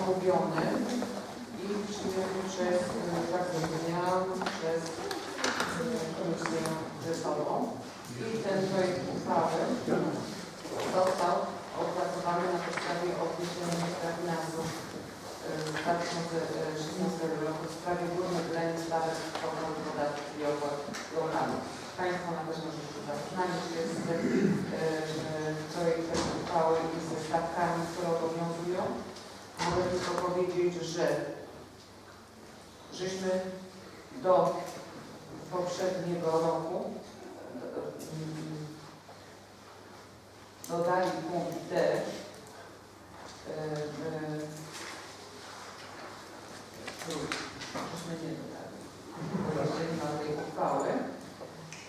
omówiony i przyjęty przez, e, tak zrozumiałam, przez e, komisję rzeczową. I ten projekt uchwały został opracowany na podstawie opinii ministra finansów e, z 2016 roku w sprawie górnych granic stawek poboru podatków i opłat lokalnych. Państwo na pewno się zapoznali się z tym e, e, projektem uchwały i ze stawkami, które obowiązują. Mogę tylko powiedzieć, że żeśmy do poprzedniego roku dodali punkt D. e, e, Żeśmy nie dodali. Jeżeli ma tej uchwały.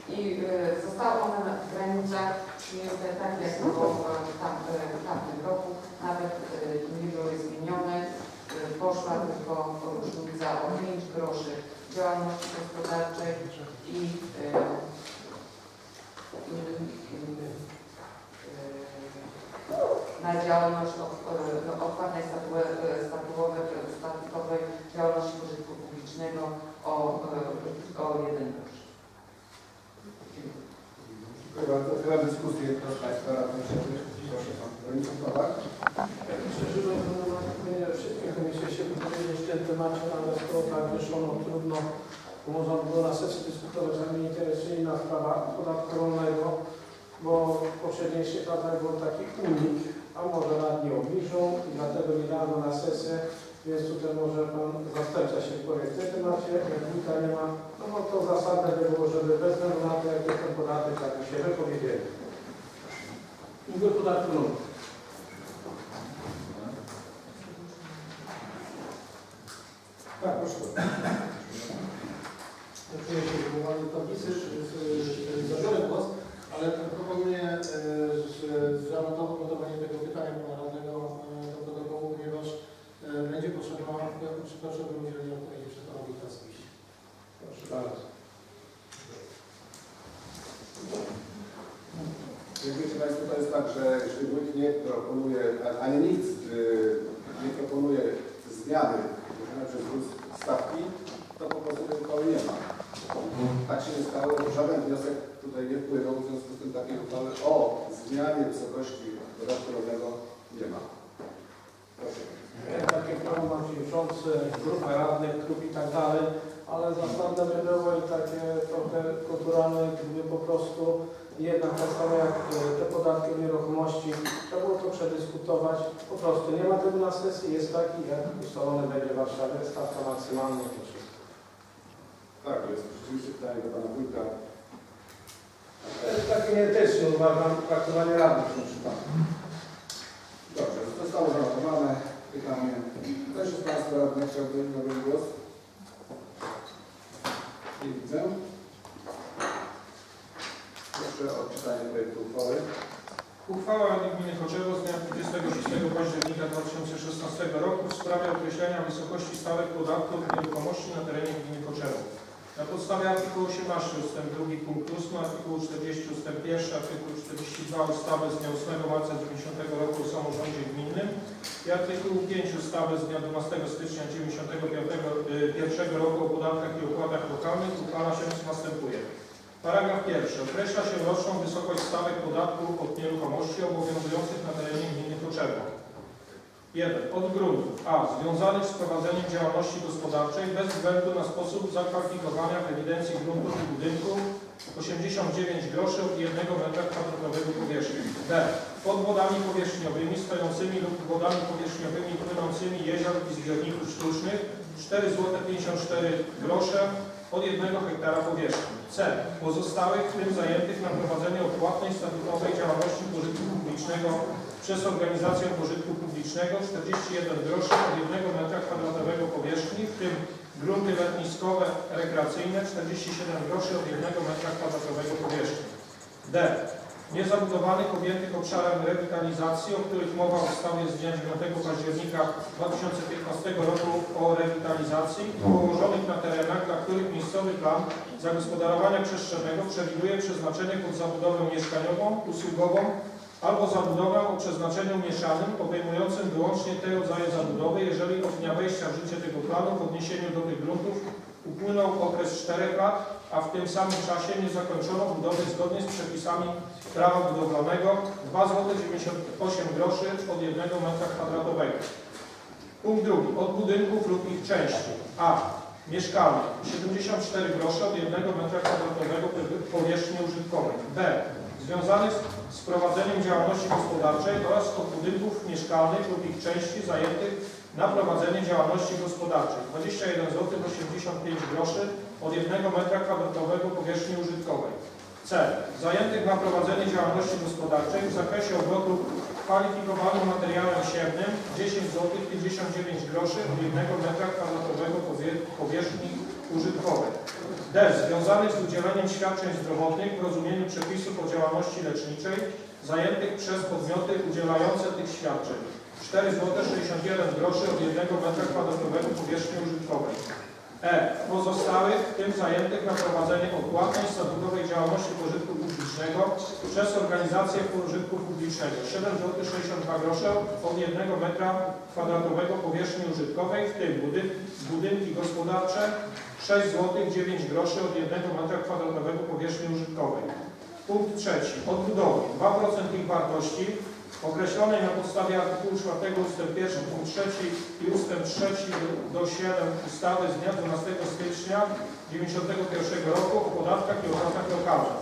I e, została ona w granicach przyjęte tak, jak było w tamtym roku. Nawet nie były zmienione. E, Poszła tylko różnica o 5 groszy działalności gospodarczej i e, e, na działalność op- e, opłatnej statuowej, statuowej, statutowej działalności pożytku publicznego o, e, o 1 grosz. Dziękuję bardzo. Otwieram dyskusję. Proszę Państwa, radnych radnych. Proszę Pan Przewodniczący Przeżyłem wszystkie komisje się wypowiedzieć w tym temacie, ale skoro tak wyszło, no trudno, bo można było na sesji dyskutować, a mnie interesuje inna sprawa podatku rolnego, bo w poprzedniejszych latach był taki unik, a może radni obniżą i dlatego nie dano na sesję, więc tutaj może Pan zastępca się wypowie w tym temacie, jak unika nie ma, no bo to zasadne by było, żeby bez względu na to, jak jest ten podatek, tak by się wypowiedzieli. I podatku rolnego. Tak, proszę. Czuję się wywołany tablicy, zabiorę głos, ale proponuję, e, że zaanotować notowanie tego pytania pana radnego e, do protokołu, ponieważ e, będzie potrzeba, przytoczę bym udzielenie odpowiedzi przez pana Spiś. Proszę bardzo. Wiecie Państwo, to jest tak, że wójt nie proponuje, ani nic y, nie proponuje zmiany na przez wzrost stawki, to po prostu tej uchwały nie ma. Tak się nie stało, bo żaden wniosek tutaj nie wpłynął, w związku z tym takiej uchwały o zmianie wysokości podatku rolnego nie ma. Proszę. takie prawo przewodniczący, grupę radnych, klub i tak dalej, ale zasadne by było i takie trochę kulturalne, gdyby po prostu jednak tak samo jak e, te podatki od nieruchomości, trzeba było to przedyskutować. Po prostu nie ma tego na sesji, jest taki, jak ustalony będzie w Warszawie, stawka maksymalna to wszystko. Tak, jest rzeczywiście pytanie do Pana Wójta. To jest takie nieetyczne, uważam, traktowanie radnych w tym przypadku. Dobrze, zostało zanotowane pytanie. Ktoś z Państwa radnych chciałby głos? Nie widzę. Proszę o projektu uchwały. Uchwała Rady Gminy Choczewo z dnia 26 października 2016 roku w sprawie określenia wysokości stawek podatku od nieruchomości na terenie gminy Choczewo. Na podstawie artykułu 18 ust. 2 punkt 8, artykułu 40 ust. 1, artykułu 42 ustawy z dnia 8 marca 90 roku o samorządzie gminnym i artykułu 5 ustawy z dnia 12 stycznia 91 roku o podatkach i opłatach lokalnych uchwala się następuje. Paragraf pierwszy. Określa się roczną wysokość stawek podatku od nieruchomości obowiązujących na terenie gminy Choczewo. 1. Od gruntów A. Związanych z prowadzeniem działalności gospodarczej bez względu na sposób zakwalifikowania w ewidencji gruntów i budynków 89 groszy od 1 metra kwadratowego powierzchni. B. Pod wodami powierzchniowymi stojącymi lub wodami powierzchniowymi płynącymi jezior i zbiorników sztucznych 4 zł 54 grosze od 1 hektara powierzchni. C. Pozostałych, w tym zajętych na prowadzenie odpłatnej statutowej działalności pożytku publicznego przez organizację pożytku publicznego 41 groszy od 1 metra kwadratowego powierzchni, w tym grunty letniskowe, rekreacyjne 47 groszy od 1 metra kwadratowego powierzchni. D. Niezabudowanych objętych obszarem rewitalizacji, o których mowa w ustawie z dnia 9 października 2015 roku o rewitalizacji, położonych na terenach, dla których miejscowy plan zagospodarowania przestrzennego przewiduje przeznaczenie pod zabudowę mieszkaniową, usługową albo zabudowę o przeznaczeniu mieszanym obejmującym wyłącznie te rodzaje zabudowy, jeżeli od dnia wejścia w życie tego planu w odniesieniu do tych gruntów upłynął okres 4 lat, a w tym samym czasie nie zakończono budowy zgodnie z przepisami prawa budowlanego 2,98 groszy od 1 metra kwadratowego. Punkt drugi. Od budynków lub ich części. A. Mieszkalne 74 grosze od 1 metra kwadratowego powierzchni użytkowej. Związanych z prowadzeniem działalności gospodarczej oraz od budynków mieszkalnych lub ich części zajętych na prowadzenie działalności gospodarczej 21 zł 85 groszy od 1 metra kwadratowego powierzchni użytkowej. C. Zajętych na prowadzenie działalności gospodarczej w zakresie obrotu kwalifikowanym materiałem siewnym 10 zł 59 groszy od 1 metra kwadratowego powie- powierzchni użytkowej. D. Związanych z udzieleniem świadczeń zdrowotnych w rozumieniu przepisów o działalności leczniczej zajętych przez podmioty udzielające tych świadczeń 4 zł 61 groszy od 1 metra kwadratowego powierzchni użytkowej. E. Pozostałych, w tym zajętych na prowadzenie odpłatnej statutowej działalności pożytku publicznego przez organizację pożytku publicznego 7 zł 62 grosze od 1 metra kwadratowego powierzchni użytkowej, w tym budy, budynki gospodarcze 6 zł 9 groszy od 1 metra kwadratowego powierzchni użytkowej. Punkt trzeci. Odbudowy. 2% ich wartości określonej na podstawie artykułu 4 ust. 1 punkt 3 i ust. 3 do 7 ustawy z dnia 12 stycznia 1991 roku o podatkach i opłatach lokalnych.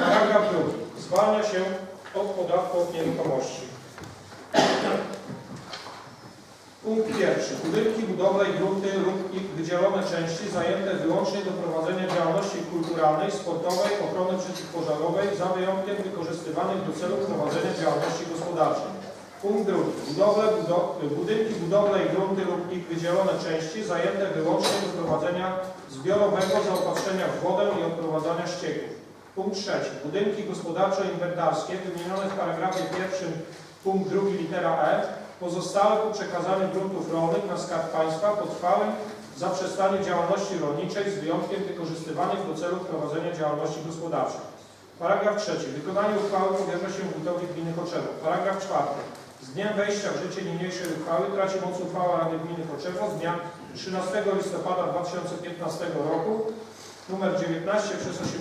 Paragraf drugi. Zwalnia się od podatku od nieruchomości. Punkt pierwszy. Budynki, budowle i grunty lub ich wydzielone części zajęte wyłącznie do prowadzenia działalności kulturalnej, sportowej, ochrony przeciwpożarowej za wyjątkiem wykorzystywanych do celu prowadzenia działalności gospodarczej. Punkt drugi. Budowle, budo budynki, budowle i grunty lub ich wydzielone części zajęte wyłącznie do prowadzenia zbiorowego zaopatrzenia w wodę i odprowadzania ścieków. Punkt trzeci. Budynki gospodarczo-inwentarskie wymienione w paragrafie pierwszym punkt drugi litera e pozostałe po przekazaniu gruntów rolnych na Skarb Państwa po trwałym zaprzestaniu działalności rolniczej z wyjątkiem wykorzystywanych do celów prowadzenia działalności gospodarczej. Paragraf trzeci. Wykonanie uchwały powierza się wójtowi gminy Choczewo. Paragraf czwarty. Z dniem wejścia w życie niniejszej uchwały traci moc uchwała Rady Gminy Choczewo z dnia 13 listopada 2015 roku nr 19 przez, 8,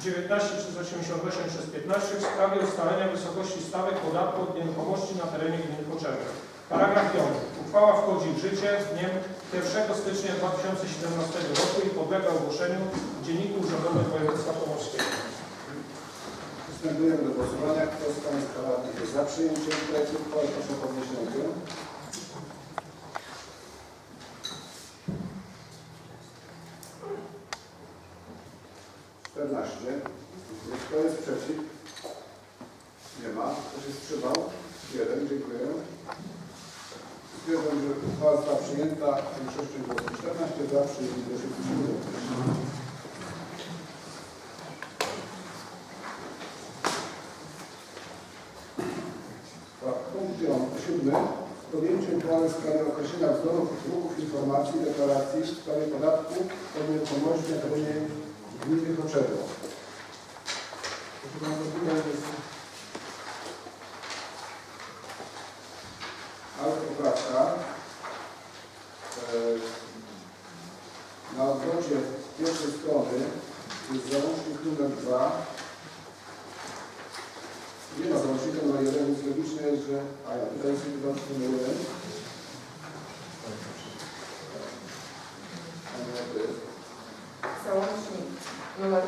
19 y, przez 88 przez 15 w sprawie ustalenia wysokości stawek podatku od nieruchomości na terenie gminy Koczerów. Paragraf 5. Uchwała wchodzi w życie z dniem 1 stycznia 2017 roku i podlega ogłoszeniu w Dzienniku Urzędowym Województwa Pomorskiego. Przystępujemy do głosowania. Kto z Państwa jest za przyjęciem projektu uchwały, proszę o podniesienie 11. Kto jest przeciw? Nie ma. Kto się wstrzymał? Jeden. Dziękuję. Stwierdzam, że uchwała została przyjęta większością głosów 14 za, przyjęty się wstrzymał. Punkt 7 podjęcie uchwały w sprawie określenia wzorów druków informacji deklaracji w sprawie podatku od nieruchomości na terenie gminnych oczepów. Proszę bardzo, tutaj jest autoprawka. E, na obrocie pierwszej strony jest załącznik numer 2. Nie ma załącznika numer 1, więc logiczne jest, że... A ja tutaj jest załącznik numer 1. Bye.